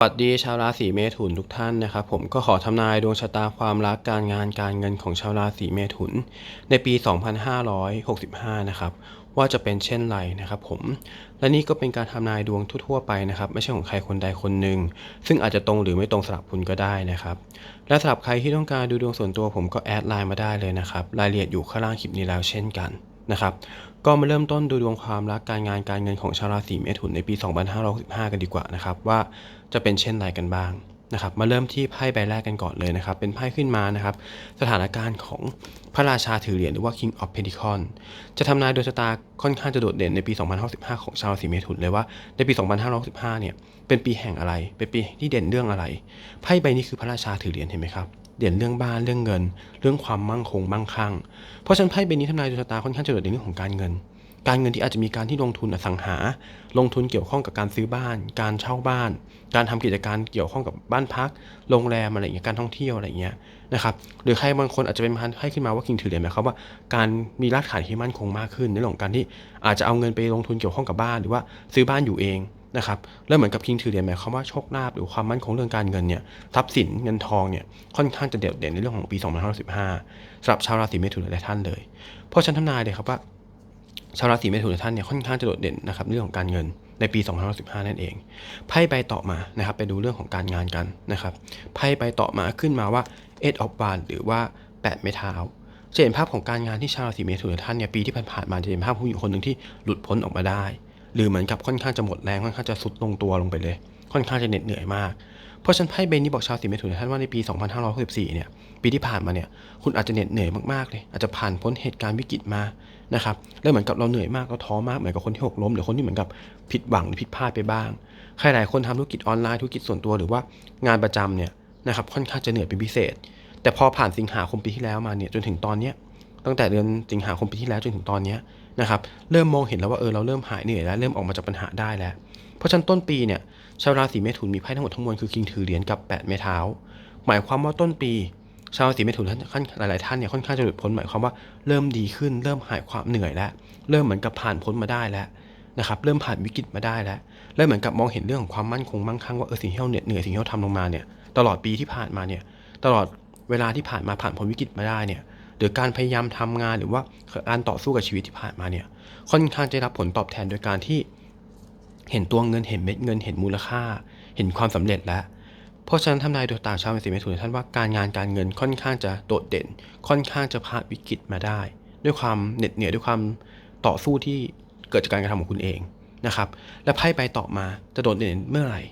สวัสดีชาวราศีเมถุนทุกท่านนะครับผมก็ขอทำนายดวงชะตาความรักการงานการเงินของชาวราศีเมถุน ในปี 2565 นะครับว่าจะเป็นเช่นไรนะครับผมและนี่ก็เป็นการทำนายดวงทั่วๆไปนะครับไม่ใช่ของใครคนใดคนหนึ่งซึ่งอาจจะตรงหรือไม่ตรงสำหรับคุณก็ได้นะครับและสำหรับใครที่ต้องการดูดวงส่วนตัวผมก็แอดไลน์มาได้เลยนะครับรายละเอียดอยู่ข้างล่างคลิปนี้แล้วเช่นกันนะครับ ก็มาเริ่มต้นดูดวงความรักการงานการเงินของชาวราศีเมถุนในปี 2565 กันดีกว่านะครับว่าจะเป็นเช่นไรกันบ้างนะครับมาเริ่มที่ไพ่ใบแรกกันก่อนเลยนะครับ เป็นไพ่ขึ้นมานะครับ สถานการณ์ของพระราชาถือเหรียญหรือว่า King of Pentacles จะทำนายดวงชะตาค่อนข้างจะโดดเด่นในปี2565ของชาวราศีเมถุนเลยว่าในปี 2565เนี่ยเป็นปีแห่งอะไร เป็นปีที่เด่นเรื่องอะไรไพ่ใบนี้คือพระราชาถือเหรียญเห็นไหมครับ เด่นเรื่องบ้านเรื่องเงิน เรื่องความมั่งคงมั่งคั่ง เพราะฉะนั้นไพ่ใบนี้ทำนายดวงชะตาค่อนข้างจะโดดเด่นเรื่องของการเงิน การเงินที่อาจจะมีการที่ลงทุนอสังหา ลงทุนเกี่ยวข้องกับการซื้อบ้าน การเช่าบ้าน การทำกิจการเกี่ยวข้องกับบ้านพัก โรงแรมอะไรอย่างเงี้ย การท่องเที่ยวอะไรอย่างเงี้ยนะครับ หรือใครบางคนอาจจะเป็นพันให้ขึ้นมาว่าคิงถือเหรียญหมายความว่าการมีรากฐานที่มั่นคงมากขึ้นในเรื่องของการที่อาจจะเอาเงินไปลงทุนเกี่ยวข้องกับบ้านหรือว่าซื้อบ้านอยู่เอง นะครับแล้วเหมือนกับคิงถือเหรียญหมายความว่าโชคลาภหรือความมั่นคงเรื่องการเงินเนี่ยทรัพย์สินเงินทองเนี่ยค่อนข้างจะเด่นเด่นในเรื่องของปี 2565สำหรับชาวราศีเมถุนหลายท่านเลย เพราะฉันทำนายเลยครับว่าชาวราศีเมถุนท่านเนี่ยค่อนข้างจะโดดเด่นนะครับเรื่องของการเงินในปี2565นั่นเอง ไพ่ใบต่อมานะครับไปดูเรื่องของการงานกันนะครับไพ่ใบต่อมาขึ้นมาว่า Eight of w a n d หรือว่า 8 ไม้เท้าจะเห็นภาพของการงานที่ชาวราศีเมถุนท่านเนี่ยปีที่ผ่านๆมาจะเห็นภาพผู้หญิงคนหนึ่งที่หลุดพ้นออกมาได้ หรือเหมือนกับค่อนข้างจะหมดแรงค่อนข้างจะสุดลงตัวลงไปเลย ค่อนข้างจะเหน็ดเหนื่อยมาก เพราะฉันไพ่ใบนนี้บอกชาวราศีเมถุนท่านว่าในปี 2564เนี่ยปีที่ผ่านมาเนี่ยคุณอาจจะเหน็ดเหนื่อยมากๆเลยอาจจะผ่านพ้นเหตุการณ์วิกฤตมานะครับแล้วเหมือนกับเราเหนื่อยมากเราท้อมากเหมือนกับคนที่หกล้ม หรือคนที่เหมือนกับผิดหวังหรือผิดพลาดไปบ้างใครหลายคนทำธุรกิจออนไลน์ธุรกิจส่วนตัวหรือว่างานประจำเนี่ยนะครับค่อนข้างจะเหนื่อยเป็นพิเศษ แต่พอผ่านสิงหาคมปีที่แล้วมาเนี่ยจนถึงตอนเนี้ยตั้งแต่เดือนสิงหาคมปีที่แล้วจนถึงตอนเนี้ย นะครับเริ่มมองเห็นแล้วว่าเออเราเริ่มหายเหนื่อยแล้วเริ่มออกมาจากปัญหาได้แล้ว เพราะฉะนั้นต้นปีเนี่ยชาวราศีเมถุนมีไพ่ทั้งหมดทั้งมวลคือคิงถือเหรียญกับแปดไม้เท้า หมายความว่าต้นปี ชาวราศีเมถุนท่านหลาย ๆ ท่านเนี่ยค่อนข้างจะหลุดพ้นหมายความว่าเริ่มดีขึ้น เริ่มหายความเหนื่อยแล้ว เริ่มเหมือนกับผ่านพ้นมาได้แล้วนะครับเริ่มผ่านวิกฤตมาได้แล้วเริ่มเหมือนกับมองเห็นเรื่องของความมั่นคงมั่งคั่งว่าเออสิ่งที่เราเหน็ดเหนื่อยสิ่งที่เราทำลงมาเนี่ยตลอดปีที่ผ่านมาเนี่ยตลอดเวลาที่ผ่านมาผ่านพ้นวิกฤตมาได้เนี่ย หรือการพยายามทำงานหรือว่าการต่อสู้กับชีวิตที่ผ่านมาเนี่ยค่อนข้างจะรับผลตอบแทนโดยการที่เห็นตัวเงินเห็นเม็ดเงินเห็นมูลค่า เห็นความสำเร็จแล้ว เพราะฉะนั้นทำนายโดยต่างชาวราศีเมถุนท่านว่าการงานการเงินค่อนข้างจะโดดเด่น ค่อนข้างจะผ่านวิกฤตมาได้ ด้วยความเหน็ดเหนื่อยด้วยความต่อสู้ที่เกิดจากการกระทำของคุณเองนะครับและไพ่ใบต่อมาจะโดดเด่นเมื่อไหร่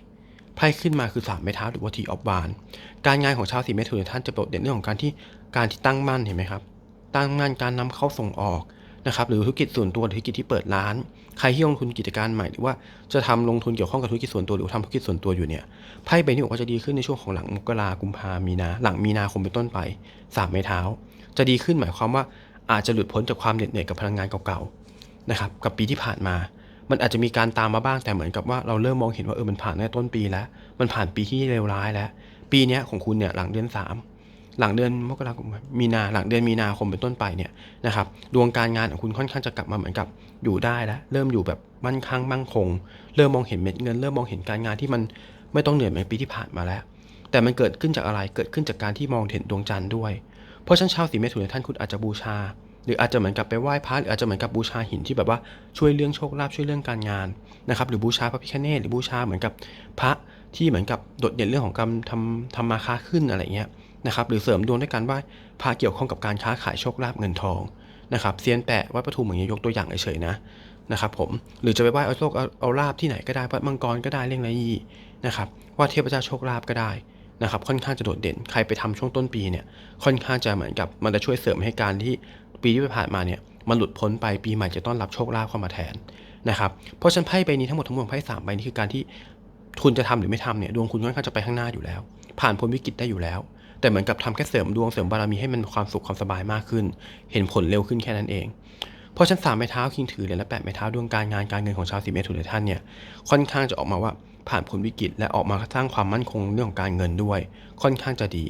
ไพ่ขึ้นมาคือสามไม้เท้าหรือว่าทีออฟบานการงานของชาวราศีเมถุนท่านจะโดดเด่นเรื่องของการที่ การที่ตั้งมั่นเห็นไหมครับ ตั้งมั่นการนำเข้าส่งออกนะครับหรือธุรกิจส่วนตัวหรือธุรกิจที่เปิดร้าน ใครที่ลงทุนกิจการใหม่หรือว่าจะทำลงทุนเกี่ยวข้องกับธุรกิจส่วนตัวหรือทำธุรกิจส่วนตัวอยู่เนี่ยไพ่ใบนี้บอกว่าจะดีขึ้นในช่วงของหลังมกรากุมภามีนา หลังมีนาคมเป็นต้นไปสามไม้เท้า จะดีขึ้นหมายความว่าอาจจะหลุดพ้นจากความเหน็ดเหนื่อยกับพลังงานเก่าๆนะครับกับปีที่ผ่านมา มันอาจจะมีการตามมาบ้างแต่เหมือนกับว่าเราเริ่มมองเห็นว่าเออมันผ่านในต้นปีแล้ว มันผ่านปีที่เลวร้ายแล้ว ปีนี้ของคุณเนี่ยหลังเดือนสาม หลังเดือนมกราคมมีนาหลังเดือนมีนาคมเป็นต้นไปเนี่ยนะครับดวงการงานของคุณค่อนข้างจะกลับมาเหมือนกับอยู่ได้แล้วเริ่มอยู่แบบมั่นคงมั่งคง เริ่มมองเห็นเม็ดเงิน เริ่มมองเห็นการงานที่มันไม่ต้องเหนื่อยเหมือนปีที่ผ่านมาแล้ว แต่มันเกิดขึ้นจากอะไรเกิดขึ้นจากการที่มองเห็นดวงจันทร์ด้วย เพราะฉะนั้นชาวสีเมถุนท่านคุณอาจจะบูชา หรืออาจจะเหมือนกับไปไหว้พระหรืออาจจะเหมือนกับบูชาหินที่แบบว่าช่วยเรื่องโชคลาภช่วยเรื่องการงานนะครับหรือบูชาพระพิฆเนศหรือบูชาเหมือนกับพระที่เหมือนกับโดดเด่นเรื่องของการทำทำมาค้าขึ้นอะไรเงี้ย นะครับหรือเสริมดวงด้วยการไหว้พาเกี่ยวข้องกับการค้าขายโชคลาภเงินทองนะครับเซียนแปะวัดปทุมอย่างนี้ยกตัวอย่างเฉยๆนะนะครับผมหรือจะไปไหว้เอาโชคเอาเอาลาบที่ไหนก็ได้วัดมังกรก็ได้เรื่องไรยี่นะครับว่าเทพเจ้าโชคลาภก็ได้นะครับค่อนข้างจะโดดเด่นใครไปทำช่วงต้นปีเนี่ยค่อนข้างจะเหมือนกับมันจะช่วยเสริมให้การที่ปีที่ผ่านมาเนี่ยมันหลุดพ้นไปปีใหม่จะต้อนรับโชคลาภเข้ามาแทนนะครับเพราะฉะนันไพ่ใบนี้ทั้งหมดทั้งมวลไพ่สามใบนี้คือการที่คุณจะทำหรือไม่ทำเนี่ยดวงคุณค่อนข้างจะไปข้างหน้าอยู่แล้ว ผ่านพ้นวิกฤตได้อยู่แล้ว แต่เหมือนกับทำแค่เสริมดวงเสริมบารมีให้มันความสุขความสบายมากขึ้น เห็นผลเร็วขึ้นแค่นั้นเอง เพราะฉะนันสามไม้เท้าคิงถือเหรียญและแปดไม้เท้าดวงการงานการเงินของชาวสีเมถุนท่านเนี่ยค่อนข้างจะออกมาว่าผ่านพ้นวิกฤตและออกมาสร้างความมั่นคงเรื่องของการเงินด้วย ค่อนข้างจะดี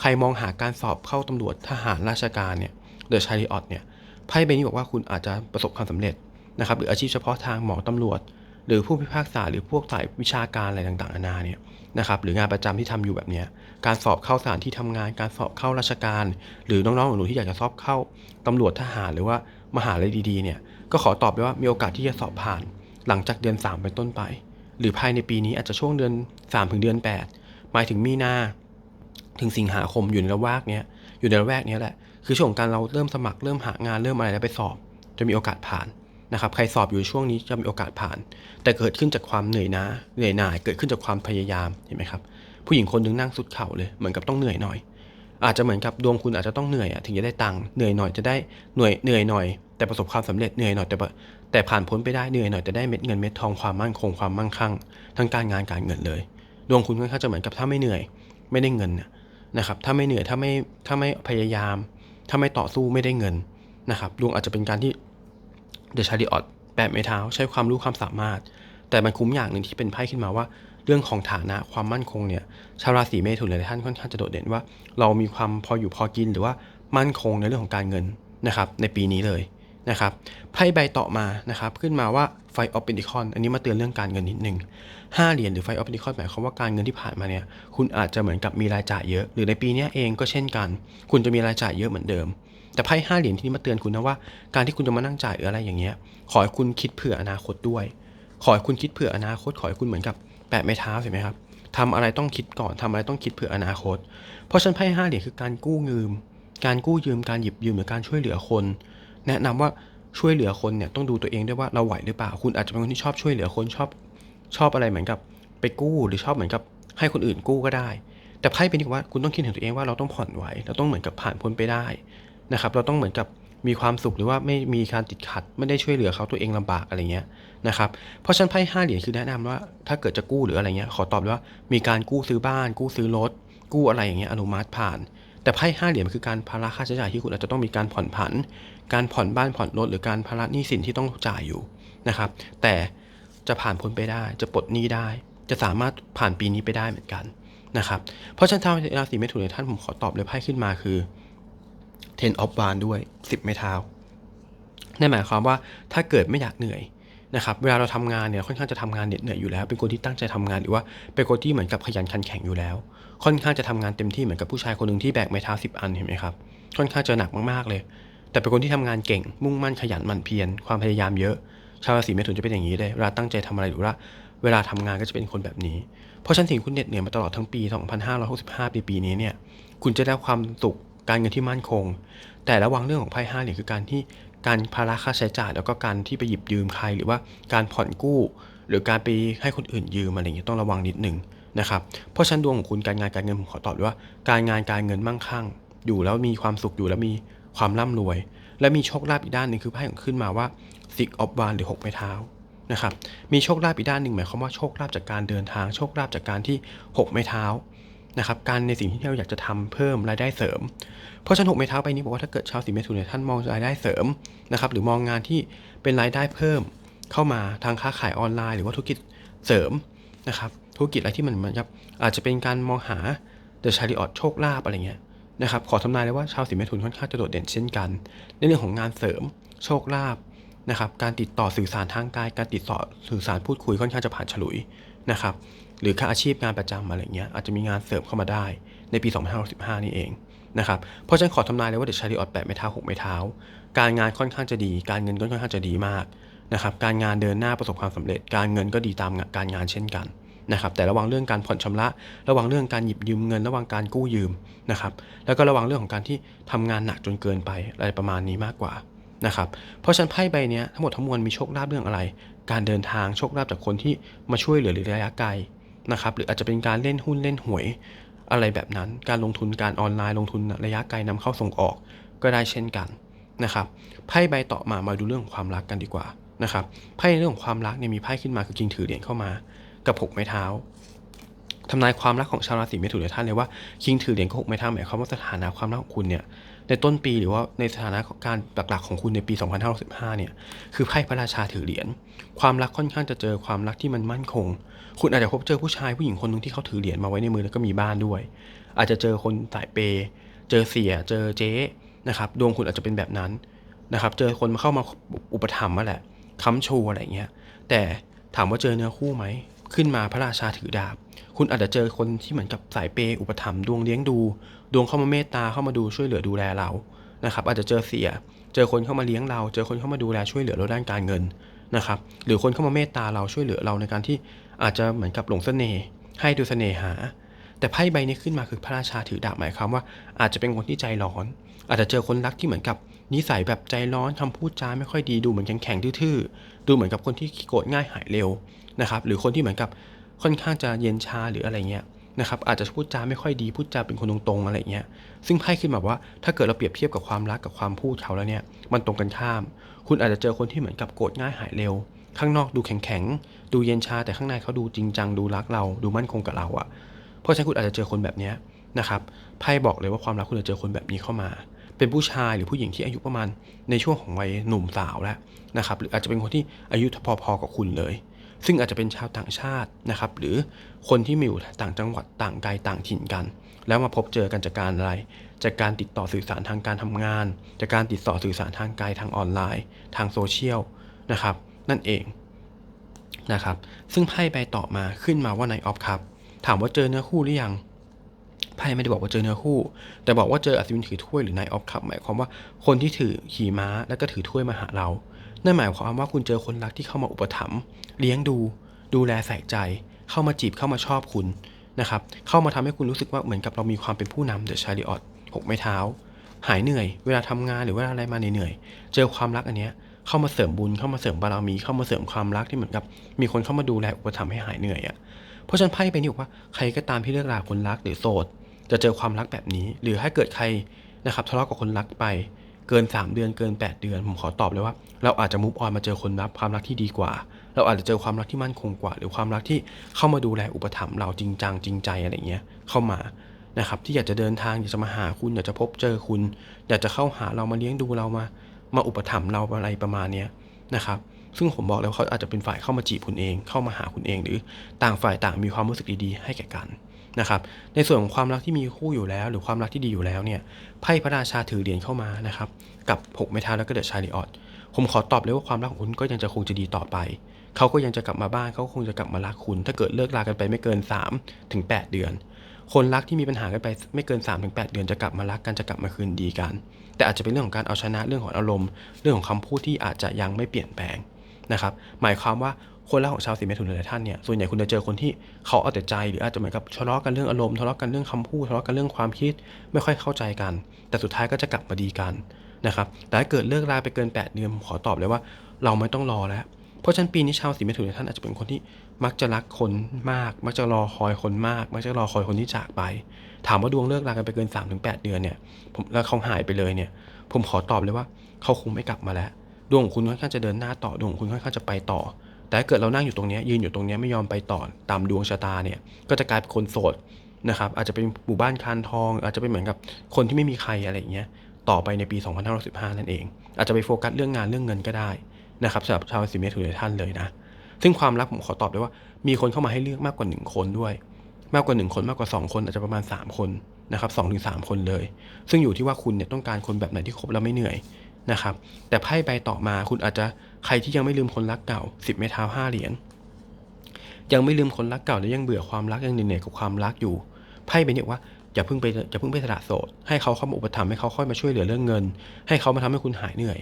ใครมองหาการสอบเข้าตำรวจทหารราชการเนี่ยเดอะชาริออตเนี่ยไพ่ใบนี้บอกว่าคุณอาจจะประสบความสำเร็จนะครับหรืออาชีพเฉพาะทางหมอตำรวจ หรือผู้พิพากษาหรือพวกสายวิชาการอะไรต่างๆนานาเนี่ย นะครับหรืองานประจำที่ทำอยู่แบบนี้การสอบเข้าสถานที่ทำงาน การสอบเข้าราชการ หรือน้องๆหนูที่อยากจะสอบเข้าตำรวจทหารหรือว่ามหาลัยดีๆเนี่ยก็ขอตอบไปว่ามีโอกาสที่จะสอบผ่าน หลังจากเดือน3เป็นต้นไป หรือภายในปีนี้อาจจะช่วงเดือน 3 ถึงเดือน 8 หมายถึงมีนา ถึงสิงหาคมอยู่ในระแวกเนี้ยอยู่ในระแวกเนี้ยแหละคือช่วงของการเราเริ่มสมัครเริ่มหางานเริ่มอะไรแล้วไปสอบ จะมีโอกาสผ่าน นะครับใครสอบอยู่ช่วงนี้จะมีโอกาสผ่าน แต่เกิดขึ้นจากความเหนื่อยนะเหนื่อยหน่ายเกิดขึ้นจากความพยายามเห็นไหมครับผู้หญิงคนหนึงนั่งสุดเข่าเลยเหมือนกับต้องเหนื่อยหน่อย อาจจะเหมือนกับดวงคุณอาจจะต้องเหนื่อยอะถึงจะได้ตังค์เหนื่อยหน่อยจะได้เหนื่อยเหนื่อยหน่อย แต่ประสบความสำเร็จเหนื่อยหน่อยแต่แต่ผ่านพ้นไปได้เหนื่อยหน่อยแต่ได้เม็ดเงินเม็ดทองความมั่นคงความมั่งคั่งทั้งการงานการเงินเลย ดวงคุณค่อนข้างจะเหมือนกับถ้าไม่เหนื่อยไม่ได้เงินนะนะครับถ้าไม่เหนื่อยถ้าไม่ถ้าไม่พยายาม ถ้าไม่ต่อสู้ไม่ได้เงินนะครับดวงอาจจะเป็นการที่ เดชาริออตแปดไม้เท้าใช้ความรู้ความสามารถ แต่มันคุ้มอย่างหนึ่งที่เป็นไพ่ขึ้นมาว่า เรื่องของฐานะความมั่นคงเนี่ยชาวราศีเมถุนหลายท่านค่อนข้างจะโดดเด่นว่า เรามีความพออยู่พอกินหรือว่ามั่นคงในเรื่องของการเงินนะครับในปีนี้เลยนะครับไพ่ใบต่อมานะครับขึ้นมาว่าไฟออฟเปนติคอนอันนี้มาเตือนเรื่องการเงินนิดนึงห้าเหรียญหรือไฟออฟเปนติคอนหมายความว่าการเงินที่ผ่านมาเนี่ยคุณอาจจะเหมือนกับมีรายจ่ายเยอะ หรือในปีนี้เองก็เช่นกัน คุณจะมีรายจ่ายเยอะเหมือนเดิม แต่ไพ่ห้าเหรียญที่นี่มาเตือนคุณนะว่าการที่คุณจะมานั่งจ่ายหรืออะไรอย่างเงี้ย ขอให้คุณคิดเผื่ออนาคตด้วย ขอให้คุณคิดเผื่ออนาคต ขอให้คุณเหมือนกับแปะไม้เท้าเห็นไหมครับทำอะไรต้องคิดก่อนทำอะไรต้องคิดเผื่ออนาคต เพราะฉันไพ่ห้าเหรียญคือการกู้ยืม การกู้ยืมการหยิบยืมหรือการช่วยเหลือคน แนะนำว่าช่วยเหลือคนเนี่ยต้องดูตัวเองด้วยว่าเราไหวหรือเปล่า คุณอาจจะเป็นคนที่ชอบช่วยเหลือคนชอบชอบอะไรเหมือนกับไปกู้หรือชอบเหมือนกับให้คนอื่นกู้ก็ได้ แต่ไพ่เป็นที่ว่าคุณต้องคิดถึงตัวเองว่าเราต้องผ่อนไหวเราต้องเหมือนกับผ่านพ้นไปได้ นะครับ เราต้องเหมือนกับมีความสุขหรือว่าไม่มีการติดขัด ไม่ได้ช่วยเหลือเขาตัวเองลำบากอะไรเงี้ยนะครับเพราะฉันไพ่ห้าเหรียญคือแนะนำว่าถ้าเกิดจะกู้หรืออะไรเงี้ยขอตอบเลยว่ามีการกู้ซื้อบ้าน กู้ซื้อรถ กู้อะไรอย่างเงี้ยอนุมัติผ่าน แต่ไพ่ห้าเหรียญมันคือการภาระค่าใช้จ่ายที่คุณอาจจะต้องมีการผ่อนผัน การผ่อนบ้านผ่อนรถหรือการภาระหนี้สินที่ต้องจ่ายอยู่นะครับ แต่จะผ่านพ้นไปได้ จะปลดหนี้ได้ จะสามารถผ่านปีนี้ไปได้เหมือนกันนะครับเพราะฉะนั้นชาวราศีเมถุนในท่านผมขอตอบเลยไพ่ขึ้นมาคือ ten of w a n d ด้วย 10 ไม้เท้านั่นหมายความว่าถ้าเกิดไม่อยากเหนื่อยนะครับเวลาเราทำงานเนี่ยค่อนข้างจะทำงานเหน็ดเหนื่อยอยู่แล้ว เป็นคนที่ตั้งใจทำงานหรือว่าเป็นคนที่เหมือนกับขยันขันแข็งอยู่แล้ว ค่อนข้างจะทำงานเต็มที่เหมือนกับผู้ชายคนหนึ่งที่แบกไม้เท้าสิบอันเห็นไหมครับค่อนข้างจะหนักมากๆเลย แต่เป็นคนที่ทำงานเก่ง มุ่งมั่นขยันหมั่นเพียรความพยายามเยอะ ชาวราศีเมถุนจะเป็นอย่างนี้เลยเวลาตั้งใจทำอะไรหรือว่าเวลาทำงานก็จะเป็นคนแบบนี้ เพราะฉันสิ่งคุณเหน็ดเหนื่อยมาตลอดทั้งปี 2565 ปีปีนี้เนี่ยคุณจะได้ความสุข การเงินที่มั่นคง แต่ระวังเรื่องของไพ่ห้าเหรียญคือการที่การภาระค่าใช้จ่ายแล้วก็การที่ไปหยิบยืมใครหรือว่าการผ่อนกู้ หรือการไปให้คนอื่นยืมอะไรอย่างเงี้ยต้องระวังนิดหนึ่งนะครับเพราะฉะนันดวงของคุณการงานการเงินผมขอตอบเลยว่า การงานการเงินมั่งคั่ง อยู่แล้วมีความสุขอยู่แล้วมีความร่ำรวย และมีโชคลาภอีกด้านหนึ่งคือไพ่ของขึ้นมาว่า six of w a n d หรือหกไม้เท้านะครับมีโชคลาภอีกด้านหนึ่งหมายความว่าโชคลาภจากการเดินทางโชคลาภจากการที่หกไม้เท้า นะครับการในสิ่งที่เราอยากจะทำเพิ่มรายได้เสริม เพราะฉันหกไม้เท้าไปนี้บอกว่าถ้าเกิดชาวสีเมถุนเนี่ยท่านมองรายได้เสริมนะครับหรือมองงานที่เป็นรายได้เพิ่มเข้ามาทางค้าขายออนไลน์ หรือว่าธุรกิจเสริมนะครับธุรกิจอะไรที่มันมือนกับอาจจะเป็นการมองหาเดอะชาริออตโชคลาภอะไรเงี้ยนะครับขอทำนายเลยว่าชาวสีเมถุนค่อนข้างจะโดดเด่นเช่นกัน ในเรื่องของงานเสริมโชคลาภนะครับการติดต่อสื่อสารทางกาย การติดต่อสื่อสารพูดคุยค่อนข้างจะผ่านฉลุยนะครับ หรือค่าอาชีพงานประจำอะไรเงี้ยอาจจะมีงานเสริมเข้ามาได้ในปี 2565 นี่เองนะครับเพราะฉะนั้นขอทำนายเลยว่าเดชาริออตแปดไม้เท้าหกไม้เท้า การงานค่อนข้างจะดี การเงินก็ค่อนข้างจะดีมากนะครับการงานเดินหน้าประสบความสำเร็จ การเงินก็ดีตามการงานเช่นกันนะครับแต่ระวังเรื่องการผ่อนชำระ ระวังเรื่องการหยิบยืมเงิน ระวังการกู้ยืมนะครับแล้วก็ระวังเรื่องของการที่ทำงานหนักจนเกินไปอะไรประมาณนี้มากกว่านะครับเพราะฉะนันไพ่ใบนี้ทั้งหมดทั้งมวลมีโชคลาภเรื่องอะไร การเดินทางโชคลาภจากคนที่มาช่วยเหลือหรือระยะไกล นะครับหรืออาจจะเป็นการเล่นหุ้นเล่นหวย อะไรแบบนั้น การลงทุนการออนไลน์ลงทุนระยะไกลนำเข้าส่งออกก็ได้เช่นกันนะครับไพ่ใบต่อมามาดูเรื่องของความรักกันดีกว่านะครับไพ่ในเรื่องของความรักเนี่ยมีไพ่ขึ้นมาคือจริงถือเหรียญเข้ามากับหกไม้เท้าทำนายความรักของชาวราศีเมถุนในท่านเลยว่าคิงถือเหรียญกับหกไม้เท้าหมายความว่าสถานะความรักของคุณเนี่ยในต้นปีหรือว่าในสถานะของการหลักๆของคุณในปี 2565เนี่ยคือไพ่พระราชาถือเหรียญความรักค่อนข้างจะเจอความรักที่มันมั่นคง คุณอาจจะพบเจอผู้ชายผู้หญิงคนหนึ่งที่เขาถือเหรียญมาไว้ในมือแล้วก็มีบ้านด้วย อาจจะเจอคนสายเปย์เจอเสีย เจอเจ๊นะครับ ดวงคุณอาจจะเป็นแบบนั้นนะครับ เจอคนมาเข้ามาอุปถัมภ์มาแหละค้ำชูอะไรเงี้ย แต่ถามว่าเจอเนื้อคู่ไหม ขึ้นมาพระราชาถือดาบ คุณอาจจะเจอคนที่เหมือนกับสายเปย์อุปถัมภ์ดวงเลี้ยงดู ดวงเข้ามาเมตตาเข้ามาดูช่วยเหลือดูแลเรานะครับ อาจจะเจอเสีย เจอคนเข้ามาเลี้ยงเรา เจอคนเข้ามาดูแลช่วยเหลือเราด้านการเงินนะครับ หรือคนเข้ามาเมตตาเราช่วยเหลือเราในการที่ อาจจะเหมือนกับหลงเสน่ห์ให้ดูเสน่หา แต่ไพ่ใบนี้ขึ้นมาคือพระราชาถือดาบหมายความว่า อาจจะเป็นคนที่ใจร้อน อาจจะเจอคนรักที่เหมือนกับนิสัยแบบใจร้อนคำพูดจาไม่ค่อยดีดูเหมือนแข็งๆทื่อๆดูเหมือนกับคนที่โกรธง่ายหายเร็วนะครับหรือคนที่เหมือนกับค่อนข้างจะเย็นชาหรืออะไรเงี้ยนะครับอาจจะพูดจาไม่ค่อยดีพูดจาเป็นคนตรงๆอะไรเงี้ยซึ่งไพ่ขึ้นมาว่าถ้าเกิดเราเปรียบเทียบกับความรักกับความพูดเขาแล้วเนี่ยมันตรงกันข้าม คุณอาจจะเจอคนที่เหมือนกับโกรธง่ายหายเร็ว ข้างนอกดูแข็งๆ ดูเย็นชาแต่ข้างในเขาดูจริงจังดูรักเราดูมั่นคงกับเราอะเพราะฉะนั้นคุณอาจจะเจอคนแบบนี้นะครับไพ่บอกเลยว่าความรักคุณจะเจอคนแบบนี้เข้ามา เป็นผู้ชายหรือผู้หญิงที่อายุประมาณในช่วงของวัยหนุ่มสาวแล้วนะครับหรืออาจจะเป็นคนที่อายุพอๆกับคุณเลย ซึ่งอาจจะเป็นชาวต่างชาตินะครับ หรือคนที่มีอยู่ต่างจังหวัดต่างไกลต่างถิ่นกัน แล้วมาพบเจอกันจากการอะไร จากการติดต่อสื่อสารทางการทำงาน จากการติดต่อสื่อสารทางไกลทางออนไลน์ ทางโซเชียลนะครับ นั่นเองนะครับ ซึ่งไพ่ใบต่อมาขึ้นมาว่าในออฟครับถามว่าเจอเนื้อคู่หรือยังไพ่ไม่ได้บอกว่าเจอเนื้อคู่ แต่บอกว่าเจออัศวินถือถ้วยหรือนายออฟคัพหมายความว่าคนที่ถือขี่ม้าแล้วก็ถือถ้วยมาหาเรา นั่นหมายความว่าคุณเจอคนรักที่เข้ามาอุปถัมภ์เลี้ยงดู ดูแลใส่ใจ เข้ามาจีบเข้ามาชอบคุณนะครับ เข้ามาทำให้คุณรู้สึกว่าเหมือนกับเรามีความเป็นผู้นำเดอะชาริออตหกไม้เท้า หายเหนื่อย เวลาทำงานหรือเว่าอะไรมาเหนื่อยๆเจอความรักอันเนี้ย เข้ามาเสริมบุญเข้ามาเสริมบารมีเข้ามาเสริมความรักที่เหมือนกับ มีคนเข้ามาดูแลอุปถัมภ์ให้หายเหนื่อยอะ่ะเพราะฉันไพ่ไปนี่บอกว่าใครก็ตามที่เลือกลาคนรักหรือโสดจะเจอความรักแบบนี้ หรือถ้าเกิดใครนะครับทะเลาะกับคนรักไปเกิน 3 เดือนเกิน 8 เดือน ผมขอตอบเลยว่า เราอาจจะมุฟออนมาเจอคนรักความรักที่ดีกว่า เราอาจจะเจอความรักที่มั่นคงกว่า หรือความรักที่เข้ามาดูแลอุปถัมภ์เราจริงจังจริงใจอะไรเงี้ยเข้ามานะครับที่อยากจะเดินทางอยากจะมาหาคุณอยากจะพบเจอคุณ อยากจะเข้าหาเรามาเลี้ยงดูเรามา มาอุปถัมภ์เราอะไรประมาณนี้นะครับซึ่งผมบอกแล้วเขาอาจจะเป็นฝ่ายเข้ามาจีบคุณเอง เข้ามาหาคุณเอง หรือต่างฝ่ายต่างมีความรู้สึกดีๆ ให้แก่กันนะครับ ในส่วนของความรักที่มีคู่อยู่แล้ว หรือความรักที่ดีอยู่แล้วเนี่ยไพ่พระราชาถือเหรียญเข้ามานะครับกับ6ไม้เท้าแล้วก็เดอะชาริออตผมขอตอบเลยว่าความรักของคุณก็ยังจะคงจะดีต่อไป เขาก็ยังจะกลับมาบ้านเขาก็คงจะกลับมารักคุณ ถ้าเกิดเลิกลากันไปไม่เกิน3ถึง8เดือน คนรักที่มีปัญหากันไปไม่เกิน3ถึง8เดือนจะกลับมารักกันจะกลับมาคืนดีกัน แต่อาจจะเป็นเรื่องของการเอาชนะเรื่องของอารมณ์ เรื่องของคำพูดที่อาจจะยังไม่เปลี่ยนแปลงนะครับ หมายความว่าคนรักของชาวสีเมถุนหลายท่านเนี่ยส่วนใหญ่คุณจะเจอคนที่เขาเอาแต่ใจหรืออาจจะเหมือนกับทะเลาะกันเรื่องอารมณ์ทะเลาะกันเรื่องคำพูดทะเลาะกันเรื่องความคิดไม่ค่อยเข้าใจกัน แต่สุดท้ายก็จะกลับมาดีกันนะครับแต่ถ้าเกิดเลิกราไปเกิน 8 เดือนขอตอบเลยว่า เราไม่ต้องรอแล้ว ราะฉะนั้นปีนี้ชาวสีเมถุนหลายท่านอาจจะเป็นคนที่มักจะรักคนมาก มักจะรอคอยคนมาก มักจะรอคอยคนที่จากไป ถามว่าดวงเลิกรากันไปเกิน 3-8 เดือนเนี่ยผมแล้วเขาหายไปเลยเนี่ย ผมขอตอบเลยว่าเขาคงไม่กลับมาแล้ว ดวงของคุณค่อนข้างจะเดินหน้าต่อดวงของคุณค่อนข้างจะไปต่อ แต่ถ้าเกิดเรานั่งอยู่ตรงนี้ยืนอยู่ตรงนี้ไม่ยอมไปต่อตามดวงชะตาเนี่ยก็จะกลายเป็นคนโสดนะครับอาจจะเป็นหมู่บ้านคานทอง อาจจะเป็นเหมือนกับคนที่ไม่มีใครอะไรอย่างเงี้ยต่อไปในปี 2515 นั่นเอง อาจจะไปโฟกัสเรื่องงานเรื่องเงินก็ได้ นะครับสำหรับชาวสีเมถุนท่านเลยนะ ซึ่งความรักผมขอตอบได้ว่า มีคนเข้ามาให้เลือกมากกว่า 1 คนด้วย มากกว่า 1 คนมากกว่า 2 คนอาจจะประมาณ 3 คนนะครับสองถึงสามคนเลย ซึ่งอยู่ที่ว่าคุณเนี่ยต้องการคนแบบไหนที่คบแล้วไม่เหนื่อยนะครับ แต่ไพ่ใบต่อมาคุณอาจจะใครที่ยังไม่ลืมคนรักเก่าสิบไม้เท้าห้าเหรียญยังไม่ลืมคนรักเก่าและยังเบื่อความรักยังเหนื่อยกับความรักอยู่ไพ่ใบนี้ว่าอย่าเพิ่งไปอย่าเพิ่งไปสละโสดให้เขาเข้ามาอุปถัมภ์ให้เขาค่อยมาช่วยเหลือเรื่องเงิน ให้เขามาทำให้คุณหายเหนื่อย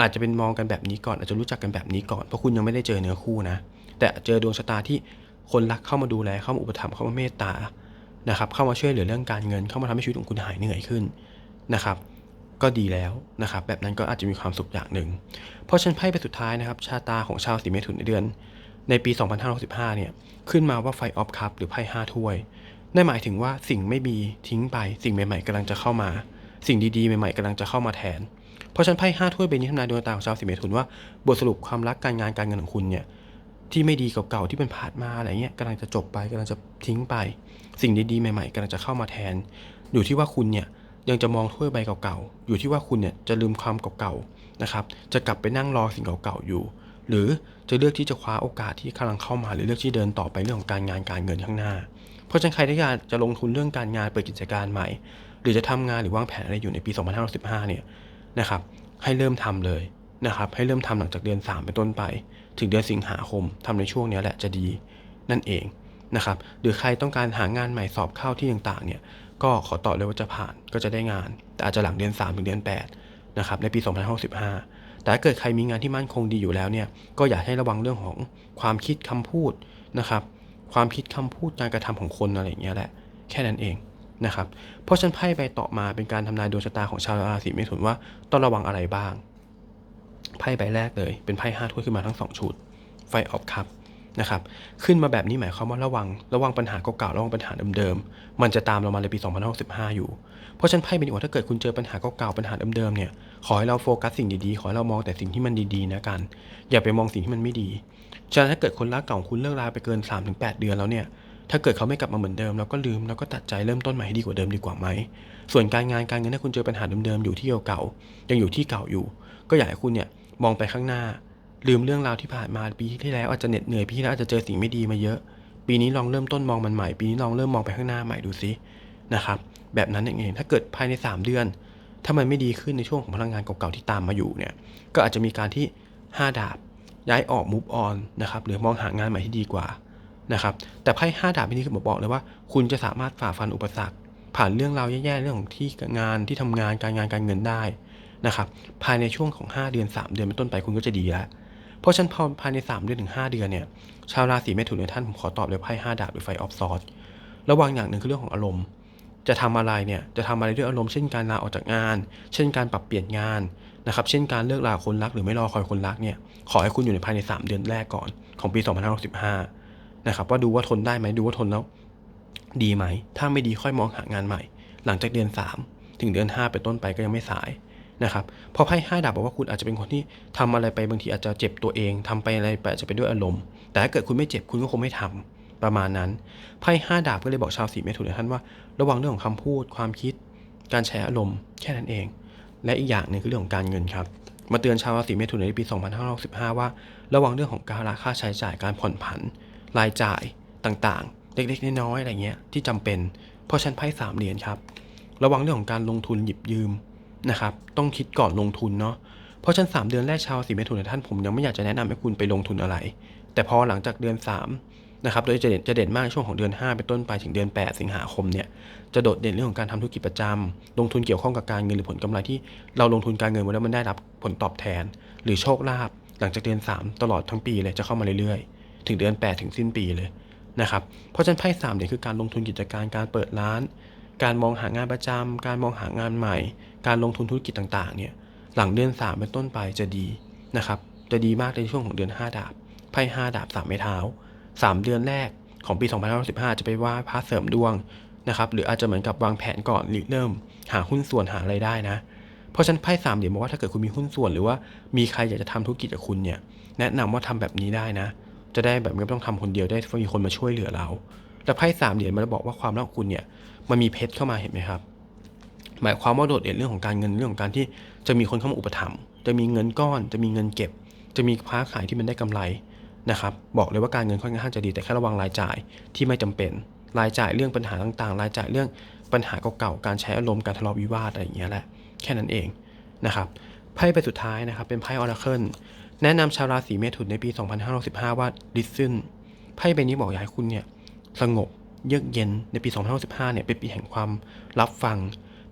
อาจจะเป็นมองกันแบบนี้ก่อนอาจจะรู้จักกันแบบนี้ก่อนเพราะคุณยังไม่ได้เจอเนื้อคู่นะ แต่เจอดวงชะตาที่คนรักเข้ามาดูแลเข้ามาอุปถัมภ์เข้ามาเมตตานะครับเข้ามาช่วยเหลือเรื่องการเงินเข้ามาทำให้ชีวิตของคุณหายเหนื่อยขึ้นนะครับ ก็ดีแล้วนะครับ แบบนั้นก็อาจจะมีความสุขอย่างหนึ่ง เพราะฉันไพ่ไปสุดท้ายนะครับ ชาตาของชาวสีเมถุนในเดือน ในปี 2565เนี่ยขึ้นมาว่าไฟออฟคัพหรือไพ่ห้าถ้วยนั่นหมายถึงว่าสิ่งไม่มีทิ้งไปสิ่งใหม่ๆกำลังจะเข้ามา สิ่งดีๆใหม่ๆกำลังจะเข้ามาแทน เพราะฉันไพ่ห้าถ้วยเป็นนิทำนายดวงตาของชาวสีเมถุนว่าบทสรุปความรักการงานการเงินของคุณเนี่ยที่ไม่ดีเก่าๆที่เป็นผ่านมาอะไรเงี้ยกำลังจะจบไปกำลังจะทิ้งไป สิ่งดีๆใหม่ๆกำลังจะเข้ามาแทน อยู่ที่ว่าคุณเนี่ยยังจะมองถ้วยใบเก่าๆอยู่ที่ว่าคุณเนี่ยจะลืมความเก่าๆนะครับจะกลับไปนั่งรอสิ่งเก่าๆอยู่ หรือจะเลือกที่จะคว้าโอกาสที่กำลังเข้ามาหรือเลือกที่เดินต่อไปเรื่องของการงานการเงินข้างหน้า เพราะฉะนั้นใครที่อยากจะลงทุนเรื่องการงานเปิดกิจการใหม่ หรือจะทำงานหรือวางแผนอะไรอยู่ในปี 2515เนี่ย นะครับ ให้เริ่มทำเลยนะครับ ให้เริ่มทำหลังจากเดือน 3 เป็นต้นไป ถึงเดือนสิงหาคมทำในช่วงนี้แหละจะดีนั่นเองนะครับ หรือใครต้องการหางานใหม่สอบเข้าที่ต่างๆเนี่ย ก็ขอตอบเลยว่าจะผ่านก็จะได้งาน แต่อาจจะหลังเดือน 3 ถึงเดือน8นะครับ ในปี2565 แต่ถ้าเกิดใครมีงานที่มั่นคงดีอยู่แล้วเนี่ย ก็อยากให้ระวังเรื่องของความคิดคำพูดนะครับ ความคิดคำพูดการกระทำของคนอะไรอย่างเงี้ยแหละ แค่นั้นเอง นะครับ เพราะฉันไพ่ใบต่อมาเป็นการทำนายดวงชะตาของชาวราศีเมถุนว่าต้องระวังอะไรบ้าง ไพ่ใบแรกเลย เป็นไพ่ห้าถ้วยขึ้นมาทั้งสองชุด ไฟออฟคัพนะครับ ขึ้นมาแบบนี้หมายความว่าระวัง ระวังปัญหาเก่าๆ ระวังปัญหาเดิมๆ มันจะตามเรามาในปี 2065 อยู่ เพราะฉันไพ่เป็นว่าถ้าเกิดคุณเจอปัญหาเก่าๆ ปัญหาเดิมๆ เนี่ย ขอให้เราโฟกัสสิ่งดีๆ ขอให้เรามองแต่สิ่งที่มันดีๆ นะกัน อย่าไปมองสิ่งที่มันไม่ดี ฉะนั้นถ้าเกิดคนรักเก่าของคุณเลิกราไปเกิน 3-8 เดือนแล้วเนี่ย ถ้าเกิดเขาไม่กลับมาเหมือนเดิมเราก็ลืมแล้วก็ตัดใจเริ่มต้นใหม่ให้ดีกว่าเดิมดีกว่าไหม ส่วนการงานการเงินถ้าคุณเจอปัญหาเดิมๆอยู่ที่เก่าๆยังอยู่ที่เก่าอยู่ ก็อยากให้คุณเนี่ยมองไปข้างหน้า ลืมเรื่องราวที่ผ่านมาปีที่แล้วอาจจะเหน็ดเหนื่อยปีที่แล้วอาจจะเจอสิ่งไม่ดีมาเยอะ ปีนี้ลองเริ่มต้นมองมันใหม่ ปีนี้ลองเริ่มมองไปข้างหน้าใหม่ดูซินะครับแบบนั้นเองถ้าเกิดภายใน 3 เดือน ถ้ามันไม่ดีขึ้นในช่วงของพลังงานเก่าๆที่ตามมาอยู่เนี่ยก็อาจจะมีการที่ 5 ดาบย้ายออกมูฟออนนะครับหรือมองหางานใหม่ที่ดีกว่า นะครับแต่ไพ่ห้าดาบนี่คือบอกเลยว่า คุณจะสามารถฝ่าฟันอุปสรรค ผ่านเรื่องราวแย่ๆเรื่องของที่งานที่ทำงานการงานการเงินได้นะครับภายในช่วงของ 5 เดือน 3 เดือนเป็นต้นไปคุณก็จะดีแล้วเพราะฉะนันพอภายใน 3 เดือนถึง 5 เดือนเนี่ยชาวราศีเมถุนในท่านผมขอตอบเลยไพ่ห้าดาบหรือไฟออฟซอร์ระวังอย่างหนึ่งคือเรื่องของอารมณ์ จะทำอะไรเนี่ยจะทำอะไรด้วยอารมณ์เช่นการลาออกจากงาน เช่นการปรับเปลี่ยนงานนะครับเช่นการเลิกลาคนรักหรือไม่รอคอยคนรักเนี่ยขอให้คุณอยู่ในภายใน 3 เดือนแรกก่อนของปี 2565 นะครับว่าดูว่าทนได้ไหมดูว่าทนแล้ว ดีไหม ถ้าไม่ดีค่อยมองหางานใหม่ หลังจากเดือน 3 ถึงเดือน5เป็นต้นไปก็ยังไม่สายนะครับเพราะไพ่ห้าดาบบอกว่าคุณอาจจะเป็นคนที่ทำอะไรไปบางทีอาจจะเจ็บตัวเองทำไปอะไรไปอาจจะเป็นด้วยอารมณ์ แต่ถ้าเกิดคุณไม่เจ็บคุณก็คงไม่ทำประมาณนั้นไพ่ห้าดาบก็เลยบอกชาวสีเมถุนท่านว่า ระวังเรื่องของคำพูด ความคิด การใช้อารมณ์แค่นั้นเอง และอีกอย่างหนึ่งคือเรื่องของการเงินครับมาเตือนชาวราศีเมถุนในปี 2565 ว่า ระวังเรื่องของการราค่าใช้จ่ายการผ่อนผัน รายจ่ายต่างๆ เล็กๆ น้อยๆอะไรเงี้ยที่จำเป็น เพราะฉันไพ่สามเหรียญครับ ระวังเรื่องของการลงทุนหยิบยืมนะครับ ต้องคิดก่อนลงทุนเนาะ เพราะฉันสามเดือนแรกชาวราศีเมถุนท่านผมยังไม่อยากจะแนะนำให้คุณไปลงทุนอะไร แต่พอหลังจากเดือน3นะครับ โดยจะเด่นจะเด่นมากช่วงของเดือน 5 เป็นต้นไปถึงเดือน 8 สิงหาคมเนี่ย จะโดดเด่นเรื่องของการทำธุรกิจประจำลงทุนเกี่ยวข้องกับการเงินหรือผลกำไรที่เราลงทุนการเงินมาแล้วมันได้รับผลตอบแทน หรือโชคลาภหลังจากเดือน 3 ตลอดทั้งปีเลยจะเข้ามาเรื่อยๆ ถึงเดือน 8 ถึงสิ้นปีเลยนะครับ เพราะฉะนั้นไพ่สามเนี่ยคือการลงทุนกิจการการเปิดร้าน การมองหางานประจำการมองหางานใหม่ การลงทุนธุรกิจต่างๆเนี่ยหลังเดือน 3 เป็นต้นไปจะดีนะครับจะดีมากในช่วงของเดือน 5 ดาบไพ่5ดาบ 3 ไม้เท้า 3 เดือนแรกของปี2565จะไปว่าพระเสริมดวงนะครับหรืออาจจะเหมือนกับวางแผนก่อนริเริ่ม หาหุ้นส่วนหาไรายได้นะ เพราะฉะนันไพ่สามเดี๋ยวบอกว่าถ้าเกิดคุณมีหุ้นส่วนหรือว่ามีใครอยากจะทำธุรกิจกับคุณเนี่ยแนะนำว่าทำแบบนี้ได้นะ จะได้แบบไม่ต้องทำคนเดียวได้มีคนมาช่วยเหลือเราแล้วไพ่สามเหรียญมันบอกว่าความรักของคุณเนี่ยมันมีเพชรเข้ามาเห็นไหมครับ หมายความว่าโดดเด่นเรื่องของการเงินเรื่องของการที่จะมีคนเข้ามาอุปถัมภ์จะมีเงินก้อน จะมีเงินเก็บ จะมีค้าขายที่มันได้กำไรนะครับบอกเลยว่าการเงินค่อนข้างจะดีแต่แค่ระวังรายจ่ายที่ไม่จำเป็น รายจ่ายเรื่องปัญหาต่างๆ รายจ่ายเรื่องปัญหาเก่าๆการใช้อารมณ์การทะเลาะวิวาทอะไรอย่างเงี้ยแหละแค่นั้นเองนะครับไพ่ใบสุดท้ายนะครับเป็นไพ่ออราเคิล แนะนำชาวราศีเมถุนในปี 2565 ว่าดิสซึนไพ่ใบนี้บอกอยากให้คุณเนี่ยสงบเยือกเย็นในปี2065 เนี่ยเป็นปีแห่งความรับฟัง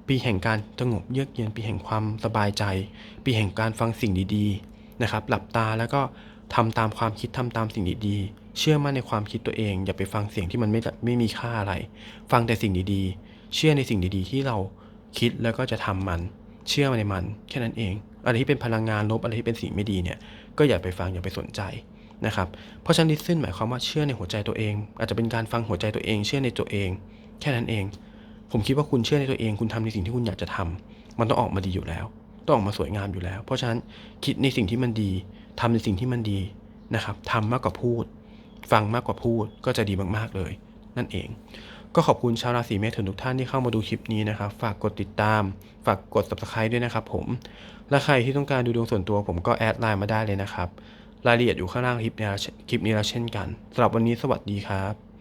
ปีแห่งการสงบเยือกเย็น ปีแห่งความสบายใจ ปีแห่งการฟังสิ่งดีๆนะครับ หลับตาแล้วก็ทำตามความคิดทำตามสิ่งดีๆ เชื่อมั่นในความคิดตัวเอง อย่าไปฟังเสียงที่มันไม่ไม่มีค่าอะไร ฟังแต่สิ่งดีๆ เชื่อในสิ่งดีๆ ที่เราคิดแล้วก็จะทำมัน เชื่อในมัน แค่นั้นเอง อะไรที่เป็นพลังงานลบอะไรที่เป็นสิ่งไม่ดีเนี่ยก็อย่าไปฟังอย่าไปสนใจนะครับเพราะฉะนั้นลิสซึนหมายความว่าเชื่อในหัวใจตัวเอง อาจจะเป็นการฟังหัวใจตัวเอง เชื่อในตัวเอง แค่นั้นเอง ผมคิดว่าคุณเชื่อในตัวเอง คุณทำในสิ่งที่คุณอยากจะทำมันต้องออกมาดีอยู่แล้ว ต้องออกมาสวยงามอยู่แล้ว เพราะฉะนั้นคิดในสิ่งที่มันดีทำในสิ่งที่มันดีนะครับทำมากกว่าพูด ฟังมากกว่าพูดก็จะดีมากๆเลย นั่นเอง ก็ขอบคุณชาวราศีเมถุนทุกท่านที่เข้ามาดูคลิปนี้นะครับ ฝากกดติดตาม ฝากกด subscribe ด้วยนะครับผม และใครที่ต้องการดูดวงส่วนตัวผมก็แอดไลน์มาได้เลยนะครับ รายละเอียดอยู่ข้างล่างคลิปนี้คลิปนี้แล้วเช่นกันสำหรับวันนี้สวัสดีครับ